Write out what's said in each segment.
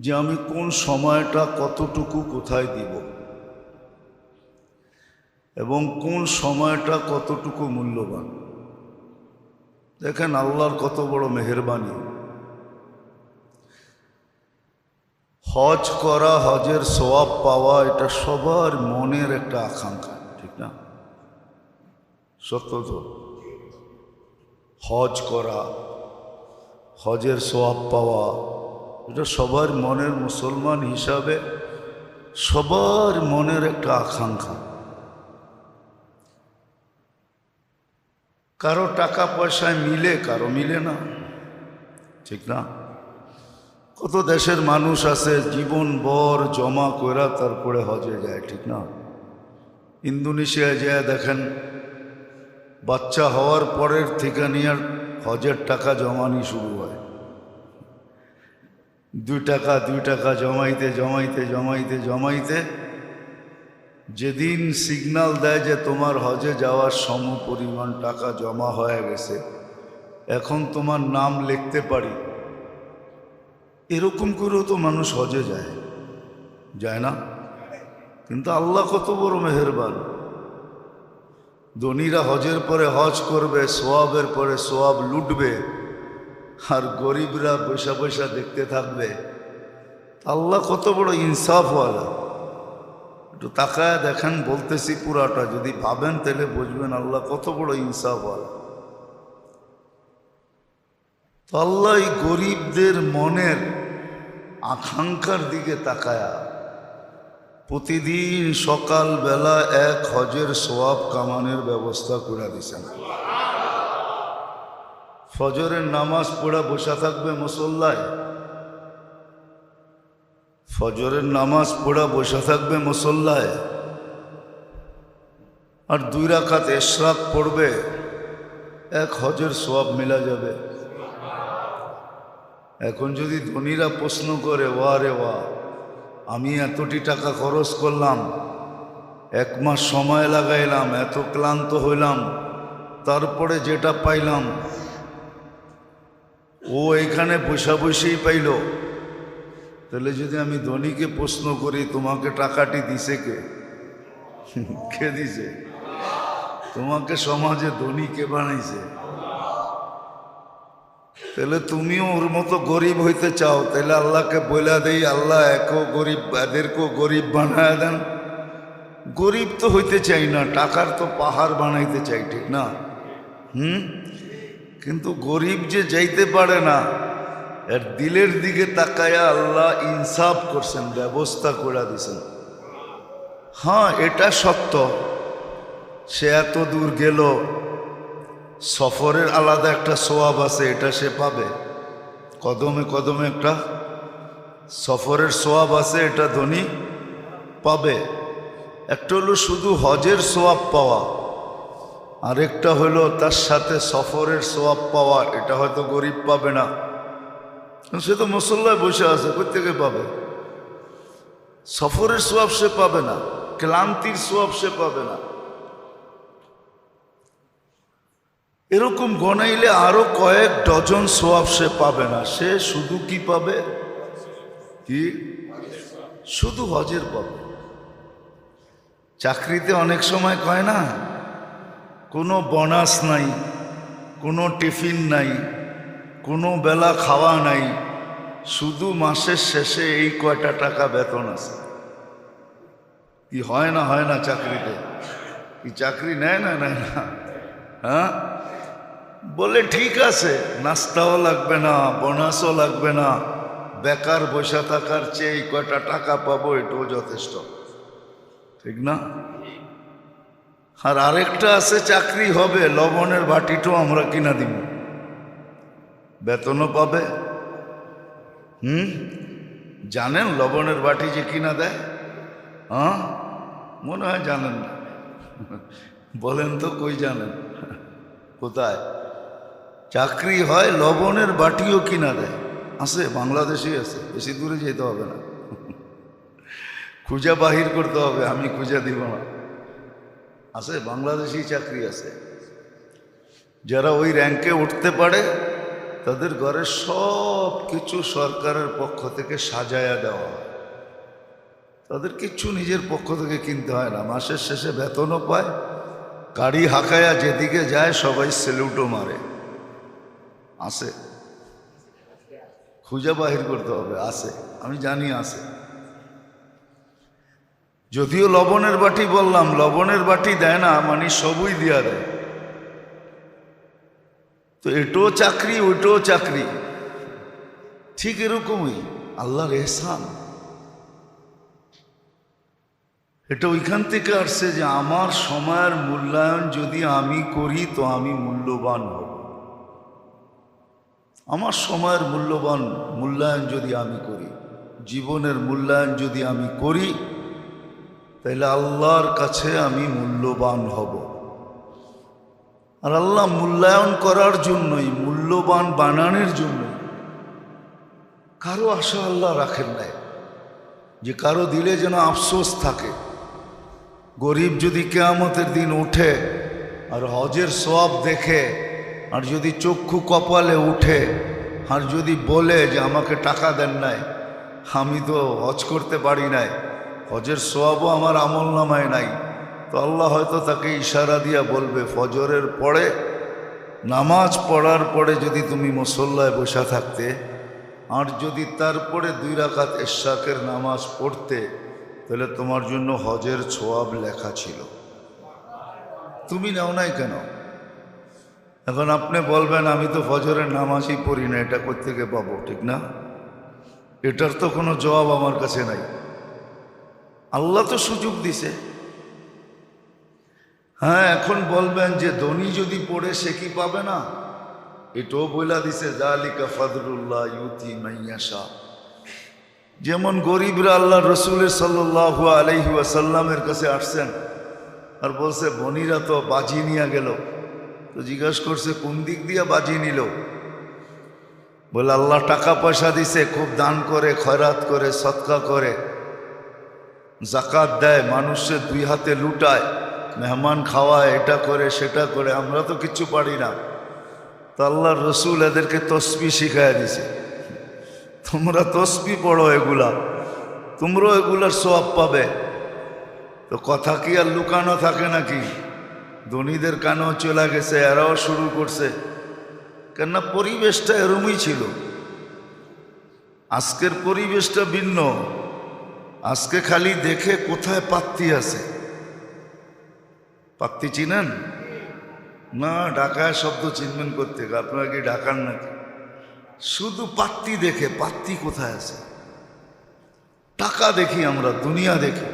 যে আমি কোন সময়টা কতটুকু কোথায় দিব? এবং কোন সময়টা কতটুকু মূল্যবান? দেখেন আল্লাহর কত বড় মেহরবানি। হজ করা, হজের সোয়াব পাওয়া, এটা সবার মনের একটা আকাঙ্ক্ষা, ঠিক না? সত্য তো? হজ করা, হজের সোয়াব পাওয়া এটা সবার মনের মুসলমান হিসাবে, সবার মনের একটা আকাঙ্ক্ষা। কারও টাকা পয়সায় মিলে, কারও মিলে না। ঠিক না? কত দেশের মানুষ আছে, জীবন বর জমা করা তারপরে হজে যায়, ঠিক না? ইন্দোনেশিয়ায় যায়, দেখেন, বাচ্চা হওয়ার পরের থেকে নিয়ে হজের টাকা জমানি শুরু হয়। দুই টাকা দুই টাকা জমাইতে জমাইতে জমাইতে জমাইতে যেদিন সিগনাল দেয় যে তোমার হজে যাওয়ার সম পরিমাণ টাকা জমা হয়ে গেছে। এখন তোমার নাম লিখতে পারি। এরকম করেও তো মানুষ হজে যায়। যায় না? কিন্তু আল্লাহ কত বড় মেহেরবান। ধনীরা হজের পরে হজ করবে, সোয়াবের পরে সোয়াব লুটবে। আর গরিবরা পয়সা পয়সা দেখতে থাকবে। আল্লাহ কত বড় ইনসাফওয়ালা। একটু তাকায় দেখেন, বলতেছি পুরাটা। যদি ভাবেন তাহলে বুঝবেন আল্লাহ কত বড় ইনসাফওয়ালা। তো আল্লাহ এই গরিবদের মনের আকাঙ্ক্ষার দিকে তাকায়া, প্রতিদিন সকালবেলা এক হজের সোয়াব কামানের ব্যবস্থা করে দিছেন। ফজরের নামাজ পড়া বসা থাকবে মুসল্লায়। ফজরের নামাজ পড়া বসা থাকবে মুসল্লায়। আর দুই রাখাত এশরাক পড়বে, এক হজের সোয়াব মিলা যাবে। এখন যদি ধনীরা প্রশ্ন করে, ওয়া রে ওয়া, আমি এতটি টাকা খরচ করলাম, এক মাস সময় লাগাইলাম, এত ক্লান্ত হইলাম, তারপরে যেটা পাইলাম ও এখানে বসা বসেই পাইল। তাহলে যদি আমি ধনীকে প্রশ্ন করি, তোমাকে টাকাটি দিছে কে? কে দিছে? তোমাকে সমাজে ধনী কে বানাইছে? তাহলে তুমিও ওর মতো গরিব হইতে চাও। তাহলে আল্লাহকে বলে দেই, আল্লাহ একও গরিব, এদেরকেও গরিব বানায় দেন। গরিব তো হইতে চাই না, টাকার তো পাহাড় বানাইতে চাই, ঠিক না? হুম? কিন্তু গরিব যে যাইতে পারে না, এর দিলের দিকে তাকায়া আল্লাহ ইনসাফ করছেন, ব্যবস্থা করে দিছেন। হ্যাঁ এটা সত্য। সে এত দূর গেল, সফরের আলাদা একটা সোয়াব আছে, এটা সে পাবে। কদমে কদমে একটা সফরের সোয়াব আছে, এটা ধনী পাবে। একটা হলো শুধু হজের সোয়াব পাওয়া। আরেকটা হলো তার সাথে সফরের সোয়াব পাওয়া, এটা হয়তো গরিব পাবে না। সে তো মুসল্লায় বসে আছে কোথেকে পাবে? সফরের সোয়াব সে পাবে না, ক্লান্তির সোয়াব সে পাবে না। এরকম গনাইলে আরও কয়েক ডজন সোয়াব সে পাবে না। সে শুধু কি পাবে? কি? শুধু হজের পাবে। চাকরিতে অনেক সময় কয় না কোনো বোনাস নাই, কোনো টিফিন নাই, কোনো বেলা খাওয়া নাই, শুধু মাসের শেষে এই কয়টা টাকা বেতন আছে। কি হয় না হয় না চাকরিতে? কি চাকরি নেয় না নেয় না? হ্যাঁ? বলে ঠিক আছে, নাস্তাও লাগবে না, বোনাসও লাগবে না, বেকার বসে থাকার চেয়ে কয়টা টাকা পাবো এটাও যথেষ্ট। ঠিক না? আর আরেকটা আছে, চাকরি হবে, লবণের বাটিটাও আমরা কিনা দিব। বেতনও পাবে। হুম? জানেন লবণের বাটি যে কিনা দেয়? হ্যাঁ? মনে হয় জানেন না। বলেন তো কই জানেন? কোথায়? চাকরি হয়, লবণের বাটিও কিনা দেয়। আছে, বাংলাদেশেই আছে। বেশি দূরে যেতে হবে না। খুঁজা বাহির করতে হবে, আমি খুঁজা দিব না। আছে বাংলাদেশি চাকরি আছে। যারা ওই র্যাঙ্কে উঠতে পারে, তাদের ঘরে সব কিছু সরকারের পক্ষ থেকে সাজায়া দেওয়া তাদের কিচ্ছু নিজের পক্ষ থেকে কিনতে হয় না। মাসের শেষে বেতনও পায়, গাড়ি হাঁকায়া যেদিকে যায় সবাই সেলুটও মারে। আসে খুঁজে বাহির করতে হবে আসে আমি জানি আসে যদিও লবণের বাটি বললাম, লবণের বাটি দেয় না মানে সবই দিয়া দেয়। তো এটাও চাকরি, ওইটাও চাকরি। ঠিক এরকমই, আল্লাহর এহসান। এটা ওইখান থেকে আসছে যে আমার সময়ের মূল্যায়ন যদি আমি করি, তো আমি মূল্যবান হব। আমার সময়ের মূল্যবান মূল্যায়ন যদি আমি করি, জীবনের মূল্যায়ন যদি আমি করি তাহলে আল্লাহর কাছে আমি মূল্যবান হব। আর আল্লাহ মূল্যায়ন করার জন্যই, মূল্যবান বানানোর জন্য কারও আশা আল্লাহ রাখেন নাই। যে কারও দিলে যেন আফসোস থাকে। গরিব যদি কেয়ামতের দিন উঠে আর হজের সব দেখে, আর যদি চক্ষু কপালে উঠে, আর যদি বলে যে আমাকে টাকা দেন নাই, আমি তো হজ করতে পারি নাই হজের সোয়াবও আমার আমল নামায় নাই। তো আল্লাহ হয়তো তাকে ইশারা দিয়া বলবে, ফজরের পরে, নামাজ পড়ার পরে যদি তুমি মুসল্লায় বসা থাকতে, আর যদি তারপরে দুই রাকাত এশাকের নামাজ পড়তে, তাহলে তোমার জন্য হজের ছোয়াব লেখা ছিল। তুমি নাও নাই কেন? এখন আপনি বলবেন, আমি তো ফজরের নামাজই পড়ি না, এটা কোথেকে পাবো? ঠিক না? এটার তো কোনো জবাব আমার কাছে নাই। আল্লাহ তো সুযোগ দিছে। হ্যাঁ এখন বলবেন যে ধনী যদি পড়ে সে কি পাবে না? এটাও বইলা দিছে জালিকা ফাদরুল্লাহ ইউতি মাইয়াশা যেমন গরিবরা আল্লাহ রসুলের সাল্লাহু আলহি আসাল্লামের কাছে আসছেন আর বলছে বনিরা তো বাজি নিয়ে গেল। তো জিজ্ঞাসা করছে, কোন দিক দিয়ে বাজি নিল? বলে, আল্লাহ টাকা পয়সা দিছে, খুব দান করে, খয়রাত করে সৎকা করে। জাকাত দেয় মানুষের দুই হাতে লুটায়, মেহমান খাওয়ায়, এটা করে, সেটা করে, আমরা তো কিচ্ছু পারি না। তো আল্লাহর রসুল এদেরকে তসবি শিখায় দিছে। তোমরা তসবি পড়ো এগুলা, তোমরাও এগুলার সব পাবে। তো কথা কি আর লুকানো থাকে নাকি? ধনীদের কানেও চলে গেছে, এরাও শুরু করছে। কেননা পরিবেশটা এরমই ছিল। আজকের পরিবেশটা ভিন্ন। আজকে খালি দেখে কোথায় পাত্তি আছে? পাত্তি চিনেন? না, ঢাকায় শব্দ চিনবেন করতে। আপনারা কি ঢাকার নাকি? শুধু পাত্তি দেখে, পাত্তি কোথায় আছে? টাকা দেখি আমরা, দুনিয়া দেখি।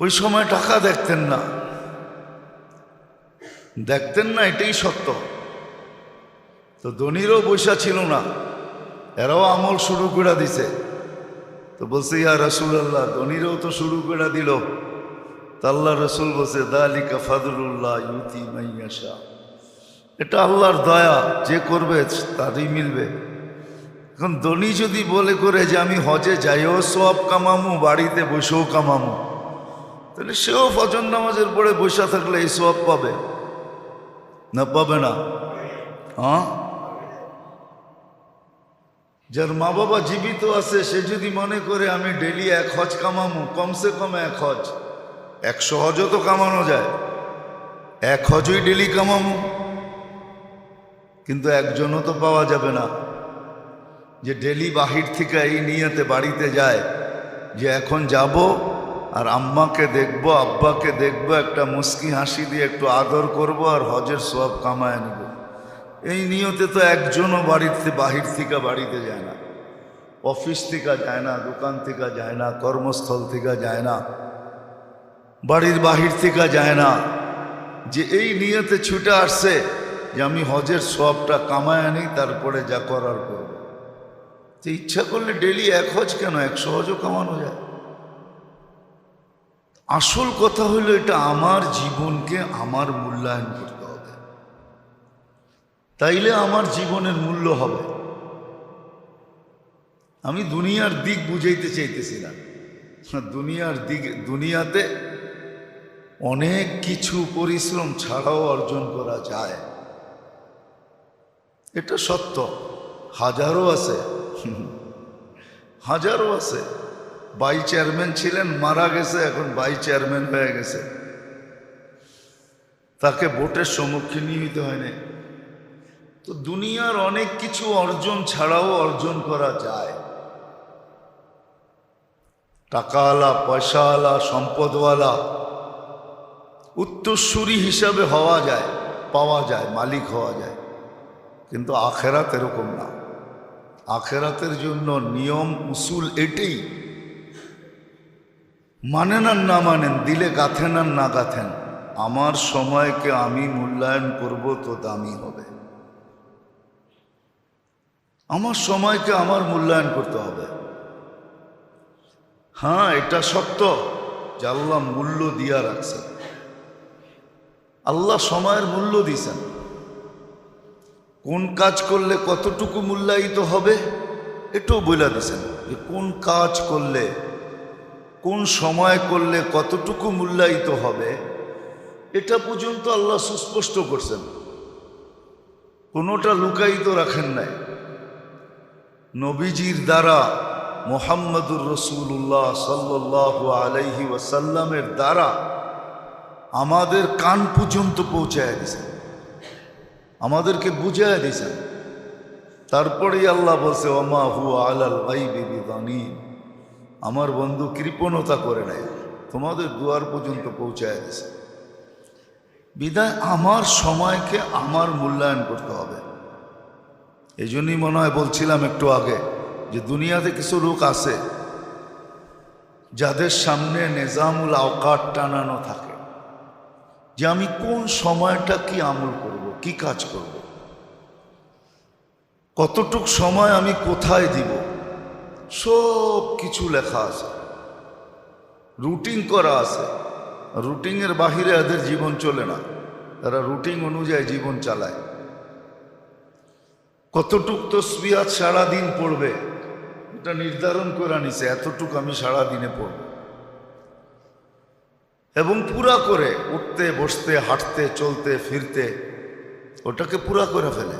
ওই সময় টাকা দেখতেন না। দেখতেন না, এটাই সত্য। তো ধনীরও বৈশা ছিল না, এরাও আমল শুরু করে দিছে। তো বলছে, ইয়া রসুল আল্লাহ ধনীরও তো শুরু করে দিল। তা আল্লাহ রসুল বলছে, দালিকা ফাদুল্লাহ ইউতি মাইয়াশা এটা আল্লাহর দয়া, যে করবে তারই মিলবে। এখন ধনী যদি বলে করে যে, আমি হজে যাইও সব কামামু, বাড়িতে বসেও কামামু। তাহলে সেও ফজর নামাজের পরে বসে থাকলে এই সব পাবে? না পাবে না? হ্যাঁ? যার মা বাবা জীবিত আছে, সে যদি মনে করে আমি ডেলি এক হজ কামামু, কমসে কম এক হজ। একশো হজও তো কামানো যায়। এক হজই ডেলি কামামু। কিন্তু একজনও তো পাওয়া যাবে না। যে ডেলি বাহির থেকে এই নিয়েতে বাড়িতে যায়, যে এখন যাব আর আম্মাকে দেখব, আব্বাকে দেখব, একটা মুস্কি হাসি দিয়ে একটু আদর করব আর হজের সব কামায় নেব। এই নিয়তে তো একজনও বাড়িতে বাহির থেকে বাড়িতে যায় না। অফিস থেকে যায় না, দোকান থেকে যায় না, কর্মস্থল থেকে যায় না, বাড়ির বাহির থেকে যায় না। যে এই নিয়তে ছুটে আসছে যে আমি হজের সবটা কামায় আনি তারপরে যা করার করব। তো ইচ্ছা করলে ডেলি এক হজ কেন? একশো হজও কামানো যায়। আসল কথা হলো এটা আমার জীবনকে আমার মূল্যায়ন করতে। তাইলে আমার জীবনের মূল্য হবে। আমি দুনিয়ার দিক বুঝাইতে চাইতেছি না দুনিয়ার দিক, দুনিয়াতে অনেক কিছু পরিশ্রম ছাড়াও অর্জন করা যায়। এটা সত্য। হাজারো আছে। হাজারো আছে। বাই চেয়ারম্যান ছিলেন, মারা গেছে, এখন বাই চেয়ারম্যান হয়ে গেছে। তাকে ভোটের সম্মুখীনই হইতে হয়নি তো দুনিয়ার অনেক কিছু অর্জন ছাড়াও অর্জন করা যায়। টাকাওয়ালা, পয়সাওয়ালা, সম্পদওয়ালা উত্তরসূরি হিসাবে হওয়া যায়, পাওয়া যায়, মালিক হওয়া যায়। কিন্তু আখেরাত এরকম না। আখেরাতের জন্য নিয়ম, উসুল এটাই। মানেন আর না মানেন, দিলে গাথেন আর না গাথেন, আমার সময়কে আমি মূল্যায়ন করব তো দামি হবে। আমার সময়কে আমার মূল্যায়ন করতে হবে। হ্যাঁ এটা সত্য যে আল্লাহ মূল্য দিয়া রাখছেন। আল্লাহ সময়ের মূল্য দিয়েছেন কোন কাজ করলে কতটুকু মূল্যায়িত হবে এটাও বলে দিছেন যে কোন কাজ করলে, কোন সময় করলে কতটুকু মূল্যায়িত হবে এটা পর্যন্ত আল্লাহ সুস্পষ্ট করছেন। কোনোটা লুকায়িত রাখেন নাই। নবীজির দ্বারা মোহাম্মদুর রসুল্লাহ সাল্লাহ আলাইহি ওয়াসাল্লামের দ্বারা আমাদের কান পর্যন্ত পৌঁছায় দিয়েছেন আমাদেরকে বুঝায় দিয়েছেন তারপরেই আল্লাহ বলছে, ওমা হু আলাল গাইবি বিদানীন। আমার বন্ধু কৃপণতা করে নেয় তোমাদের দুয়ার পর্যন্ত পৌঁছায় দিয়েছে বিদায় আমার সময়কে আমার মূল্যায়ন করতে হবে। এই জন্যই মনে হয় বলছিলাম একটু আগে যে দুনিয়াতে কিছু লোক আছে যাদের সামনে নেজামুল আওকাত টানানো থাকে যে আমি কোন সময়টা কি আমল করব, কি কাজ করব? কতটুক সময় আমি কোথায় দিব? সব কিছু লেখা আছে। রুটিন করা আছে। রুটিনের বাহিরে এদের জীবন চলে না। তারা রুটিন অনুযায়ী জীবন চালায়। কতটুক তসবিয়াত সারাদিন পড়বে, এটা নির্ধারণ করে নিছে এতটুক আমি সারা দিনে পড়ব। এবং পুরা করে উঠতে, বসতে, হাঁটতে, চলতে, ফিরতে, ওটাকে পুরা করে ফেলে।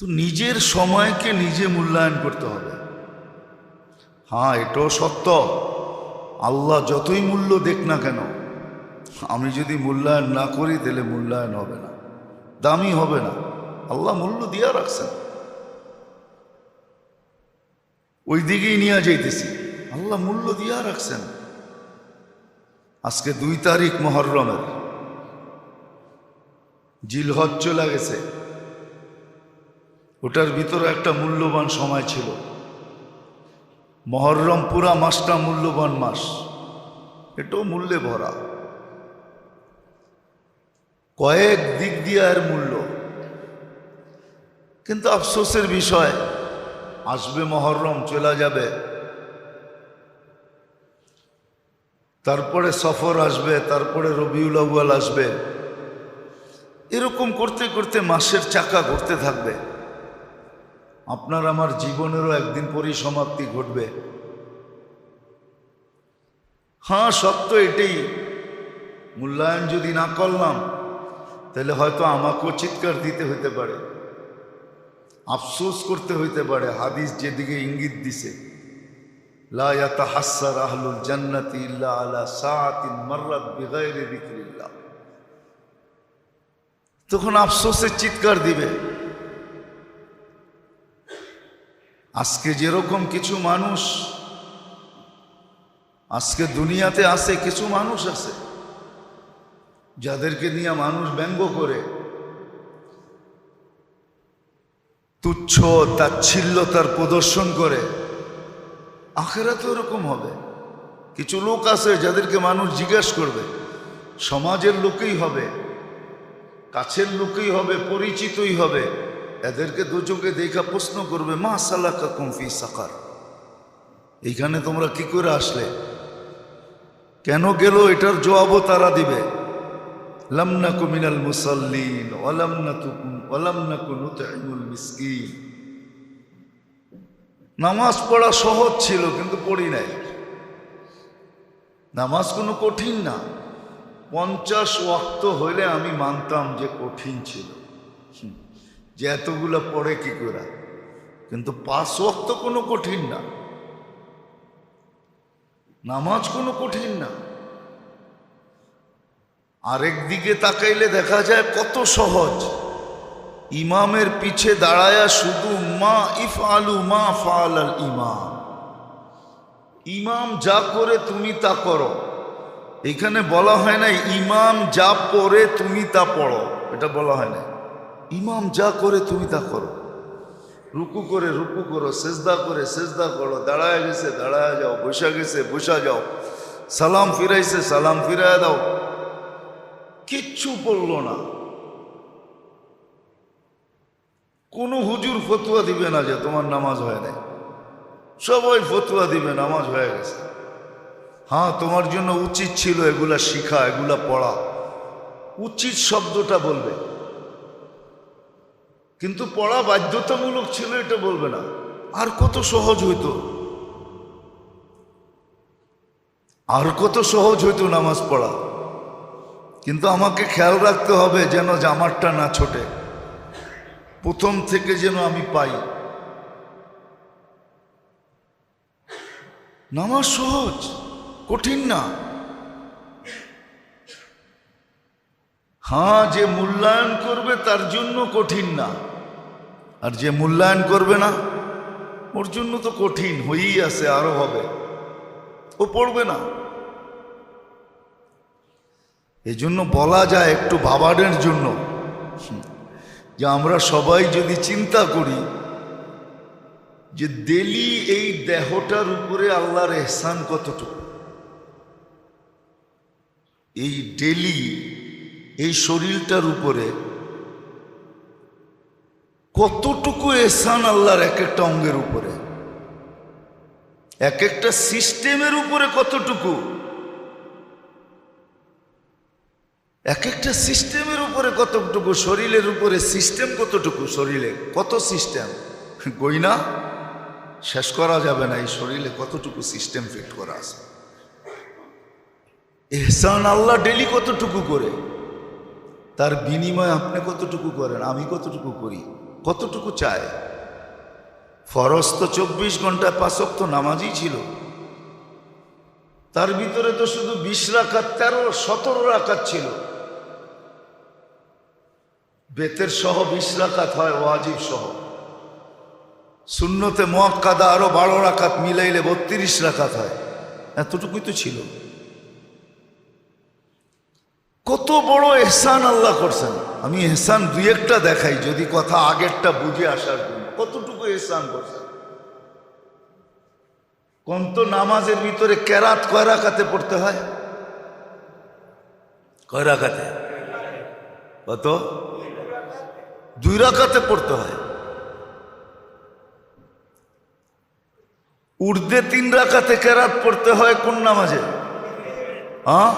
তো নিজের সময়কে নিজে মূল্যায়ন করতে হবে। হ্যাঁ এটাও সত্য। আল্লাহ যতই মূল্য দেখ না কেন, আমি যদি মূল্যায়ন না করি, তাহলে মূল্যায়ন হবে না, দামি হবে না। আল্লাহ মূল্য দিয়া রাখছেন। ওই দিকেই নিয়ে যাইতেছি। আল্লাহ মূল্য দিয়া রাখছেন। আজকে দুই তারিখ মহরমের। জিলহজ চলে গেছে। ওটার ভিতরে একটা মূল্যবান সময় ছিল। মহরম পুরা মাসটা মূল্যবান মাস। এটাও মূল্যে ভরা। কয়েক দিক দিয়ে এর মূল্য। কিন্তু আফসোসের বিষয়, আসবে মহরম, চলে যাবে। তারপরে সফর আসবে, তারপরে রবিউল আউয়াল আসবে। এরকম করতে করতে মাসের চাকা ঘুরতে থাকবে। আপনার আমার জীবনেরও একদিন পরিসমাপ্তি ঘটবে। হ্যাঁ সত্য এটাই। মূল্যায়ন যদি না করলাম, তাহলে হয়তো আমাকেও চিৎকার দিতে হতে পারে। আফসোস করতে হইতে পারে, হাদিস যেদিকে ইঙ্গিত দিছে। তখন আফসোসের চিৎকার দিবে। আজকে যেরকম কিছু মানুষ, আজকে দুনিয়াতে আছে কিছু মানুষ আছে, যাদেরকে নিয়ে মানুষ ব্যঙ্গ করে তুচ্ছ তাচ্ছিল্যতার প্রদর্শন করে। আখেরা তো এরকম হবে। কিছু লোক আছে যাদেরকে মানুষ জিজ্ঞেস করবে, সমাজের লোকেই হবে, কাছের লোকেই হবে, পরিচিতই হবে। এদেরকে দু চোখে দেখা প্রশ্ন করবে, মা সালাকা কুমফি সাকার? এইখানে তোমরা কি করে আসলে? কেন গেল এটার জবাবও তারা দিবে? লামনাকু মিনাল মিসকিন। নামাজ পড়া সহজ ছিল, কিন্তু পড়ি নাই। নামাজ কোনো কঠিন না। পঞ্চাশ ওয়াক্ত হইলে আমি মানতাম যে কঠিন ছিল। যে এতগুলো পড়ে কি করে কিন্তু পাঁচ ওয়াক্ত কোনো কঠিন না। নামাজ কোনো কঠিন না। আরেক দিকে তাকাইলে দেখা যায় কত সহজ। ইমামের পিছে দাঁড়ায়া শুধু মা ইফ আলু মা ফাল আল ইমাম। ইমাম যা করে তুমি তা করো। এখানে বলা হয় না ইমাম যা পড়ে তুমি তা পড়ো, এটা বলা হয় না। ইমাম যা করে তুমি তা করো। রুকু করে রুকু করো, সেজদা করে সেজদা করো, দাঁড়ায় গেছে, দাঁড়ায় যাও, বসা গেছে, বসা যাও। সালাম ফিরাইছে, সালাম ফিরায় দাও। কিচ্ছু পড়ল না। কোনো হুজুর ফতুয়া দিবে না যে তোমার নামাজ হয় নাই। সবাই ফতুয়া দিবে, নামাজ হয়ে গেছে। হ্যাঁ তোমার জন্য উচিত ছিল এগুলা শিখা, এগুলা পড়া। উচিত শব্দটা বলবে। কিন্তু পড়া বাধ্যতামূলক ছিল এটা বলবে না। আর কত সহজ হইতো। আর কত সহজ হইতো নামাজ পড়া। কিন্তু আমাকে খেয়াল রাখতে হবে যেন জামারটা না ছোটে। প্রথম থেকে যেন আমি পাই। নামাজ সহজ, কঠিন না। হ্যাঁ যে মূল্যায়ন করবে তার জন্য কঠিন না। আর যে মূল্যায়ন করবে না, ওর জন্য তো কঠিন, হয়েই আছে, আরও হবে। ও পড়বে না। এই জন্য বলা যায় একটু ভাবানের জন্য। যে আমরা সবাই যদি চিন্তা করি যে দেলি এই দেহটার উপরে আল্লাহর এহসান কতটুকু? এই ডেলি এই শরীরটার উপরে কতটুকু এহসান আল্লাহর এক একটা অঙ্গের উপরে? এক একটা সিস্টেমের উপরে কতটুকু? এক একটা সিস্টেমের উপরে কতটুকু শরীরের উপরে সিস্টেম, কতটুকু শরীরে? কত সিস্টেম? গই না শেষ করা যাবে না, এই শরীরে কতটুকু সিস্টেম ফিট করা আছে? এহসান আল্লাহ ডেলি কতটুকু করে? তার বিনিময়ে আপনি কতটুকু করেন, আমি কতটুকু করি? কতটুকু চায়? ফরজ তো চব্বিশ ঘণ্টা পাঁচক তো নামাজই ছিল। তার ভিতরে তো শুধু বিশ রাখাত তেরো, সতেরো রাখাত ছিল। বেতের সহ বিশ রাকাত হয় ওয়াজিব সহ। শূন্যতে মোয়াক্কাদা আরও বারো রাখাত মিলাইলে বত্রিশ রাখাত হয়। এতটুকুই তো ছিল। কত বড় এহসান আল্লাহ করছেন। আমি এহসান দুই একটা দেখাই যদি কথা আগেরটা বুঝে আসার জন্য। কতটুকু এহসান করছেন? কোন তো নামাজের ভিতরে কেরাত কয় রাখাতে পড়তে হয়? কয় রাখাতে কত? দুই রাখাতে পড়তে হয়। উর্দে তিন রাখাতে কেরাত পড়তে হয় কোন নামাজে? হ্যাঁ?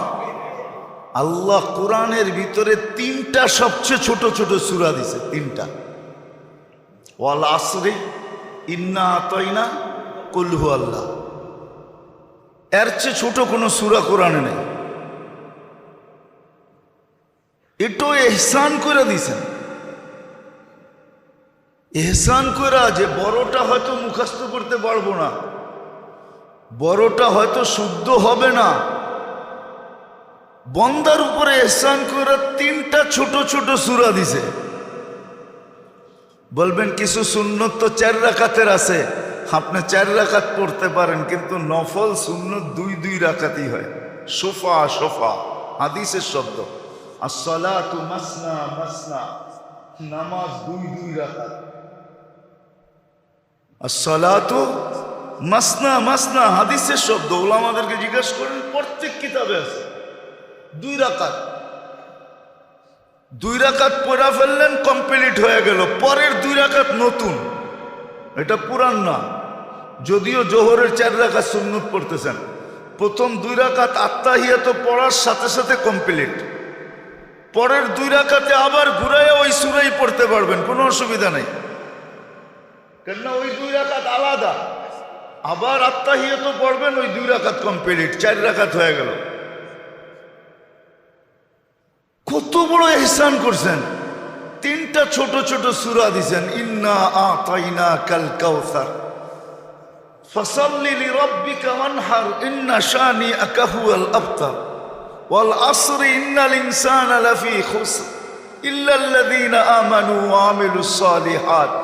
আল্লাহ কোরআনের ভিতরে তিনটা সবচেয়ে ছোট ছোট সুরা দিছে, তিনটা। ওয়াল আসরে, ইন্না আতইনা কুলহু আল্লাহ এর চেয়ে ছোট কোনো সুরা কোরআনে নেই। এটাও এহসান করে দিছেন। এহসান করা যে বড়টা হয়তো মুখস্থ করতে পারব না, বড়টা হয়তো শুদ্ধ হবে না। বন্দার উপরে এহসান করে তিনটা ছোট ছোট সুরা দিছে। বলবেন, কিছু সুন্নত তো চার রাকাতের আছে, আপনি চার রাকাত পড়তে পারেন, কিন্তু নফল সুন্নত দুই দুই রাকাতই হয়। সোফা সোফা, হাদিসের শব্দ। আর সলাতু মাসনা মাসনা, নামাজ দুই দুই রাকাত। আর সলাতু মাসনা মাসনা হাদিসের শব্দ ওলামাদেরকে জিজ্ঞেস করেন, প্রত্যেক কিতাবে আছে। দুই রাকাত। দুই রাকাত পড়া ফেললেন কমপ্লিট হয়ে গেল। পরের দুই রাকাত নতুন। এটা পুরান না। যদিও জোহরের চার রাকাত সুন্নত পড়তেছেন। প্রথম দুই রাকাত আত্মাহিয়া তো পড়ার সাথে সাথে কমপ্লিট পরের দুই রাকাতে আবার ঘুরাইয়া ওই সুরাই পড়তে পারবেন, কোনো অসুবিধা নেই। কেননা ওই দুই রাখাত আলাদা। আবার আত্মাহিয়ত পড়বেন, ওই দুই রাখাত কমপ্লিট চার রাখাত হয়ে গেল। কত বড় এহসান করছেন। তিনটা ছোট ছোট সুরা দিছেন, ইন্না আতাইনা কাল কাউসার। ফসল্লি রব্বিকা ওয়ানহার, ইন্না শানিআকা হুয়াল আফতার ওয়াল আসর, ইন্নাল ইনসানা লাফি খুসর। ইল্লাল্লাযীনা আমানু ওয়া আমিলুস সালিহাত।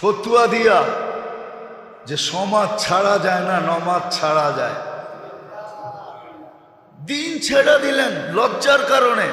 ফতুয়া দিয়া যে সমাজ ছাড়া যায় না, নমাজ ছাড়া যায়। দিন ছেড়া দিলেন লজ্জার কারণে।